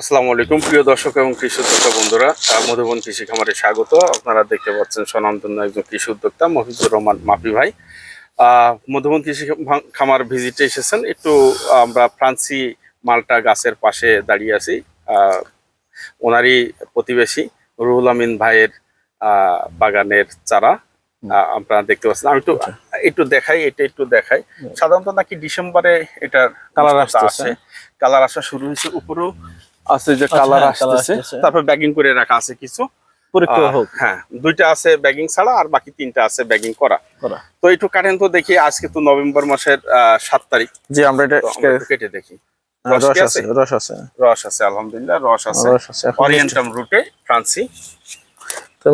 আসসালামু আলাইকুম। প্রিয় দর্শক এবং কৃষি উদ্যোক্তা বন্ধুরা মধুবন কৃষি খামারে স্বাগত। আপনারা দেখতে পাচ্ছেন স্বনামধন্য একজন কৃষি উদ্যোক্তা মফিজুর রহমান মাপি ভাই। মধুবন কৃষি খামার ভিজিটে এসেছেন। একটু আমরা ফ্রান্সি মালটা গাছের পাশে দাঁড়িয়ে আছি। ওনারই প্রতিবেশী রুহুল আমিন ভাইয়ের বাগানের চারা। আপনারা দেখতে পাচ্ছেন। আমি একটু একটু দেখাই এটা একটু দেখাই। সাধারণত নাকি ডিসেম্বরে এটার কালার মিষ্টতা আসতেছে। আসে। কালার আসা শুরু হয়েছে উপরেও। আছে যে আচ্ছা, কালার হ্যাঁ, আসতেছে। তারপর ব্যাগিং করে রাখা আছে কিছু। পরীক্ষা হোক। হ্যাঁ দুইটা আছে ব্যাগিং ছাড়া আর বাকি তিনটা আছে ব্যাগিং করা। তো একটু কাটেন তো দেখি আজকে তো নভেম্বর মাসের সাত তারিখ। জি আমরা এটা তো আমরা একটু কেটে দেখি। হ্যাঁ, রস রস আছে? আছে? রস আছে। রস আছে আলহামদুলিল্লাহ রস আছে। রস আছে এখন অরিয়েন্টাম রুটে ফ্রান্সি তো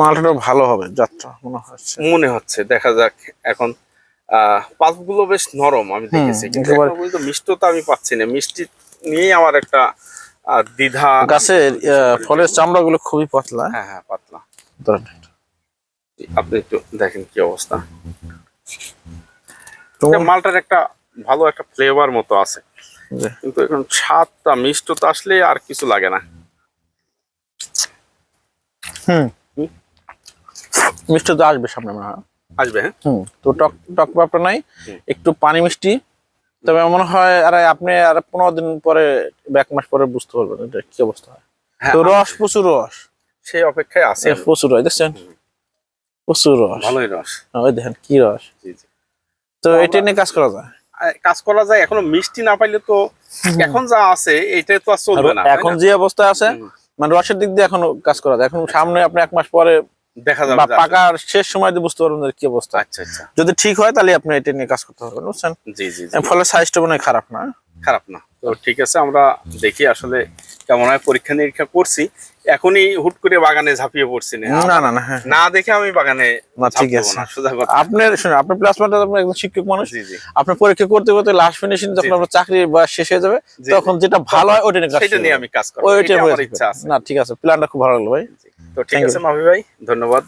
মালটা ভালো হবে যাত্রা মনে হচ্ছে। মনে হচ্ছে দেখা যাক এখন। আহ পাল্পগুলো বেশ নরম আমি দেখেছি। কিন্তু মিষ্টতা আমি পাচ্ছি না। মিষ্টি নিয়েই আমার একটা আহ, দ্বিধা গাছের ফলের চামড়া গুলো খুবই পাতলা। হ্যাঁ হ্যাঁ পাতলা। আপনি একটু দেখেন কি অবস্থা। মালটার একটা ভালো একটা ফ্লেভার মতো আছে। কিন্তু এখন স্বাদটা মিষ্টতা আসলে আর কিছু লাগে না। হুম। হুম। মিষ্টি তো আসবে সামনে মনে হয়। আসবে হ্যাঁ? তো টক টক ব্যাপারটা নাই। একটু পানি মিষ্টি তবে মনে হয় আর আপনি আর পনেরো দিন পরে এক মাস পরে বুঝতে পারবেন এটা কি অবস্থা। হয় হ্যাঁ তো রস প্রচুর রস। সেই অপেক্ষায় আছে। প্রচুর রস দেখছেন? প্রচুর রস। ভালোই রস। ওই দেখেন কি রস। তো এটা নিয়ে কাজ করা যায়? কাজ করা যায় এখনও মিষ্টি না পাইলে তো এখন যা আছে এইটাই তো আর চলবে না এখন যে অবস্থা আছে মানে রসের দিক দিয়ে এখনও কাজ করা যায়। এখন সামনে আপনি এক মাস পরে দেখা যাবে বা পাকার শেষ সময় বুঝতে পারবেন কি অবস্থা। আচ্ছা আচ্ছা। যদি ঠিক হয় তাহলে আপনি এটা নিয়ে কাজ করতে পারবেন বুঝছেন? জি জি জি। সাইজটা মনে খারাপ না। খারাপ না। তো ঠিক আছে আমরা দেখি আসলে কেমন হয়। পরীক্ষা নিরীক্ষা করছি। এখনই হুট করে বাগানে ঝাঁপিয়ে পড়ছি না। না না না হ্যাঁ। দেখে আমি বাগানে না, ঠিক আছে। না, আপনার শুনুন আপনার আপনার একজন শিক্ষক মানুষ জি জি। আপনি পরীক্ষা করতে করতে লাস্ট ফিনিশিং যখন। আপনার চাকরি বয়স শেষ হয়ে যাবে তখন যেটা ভালো হয় ওটা নিয়ে কাজ সেটা নিয়ে আমি কাজ করব। ওইটাই আমার ইচ্ছা আছে। না ঠিক আছে। প্ল্যানটা খুব ভালো লাগল ভাই। তো ঠিক আছে মাভি ভাই ধন্যবাদ।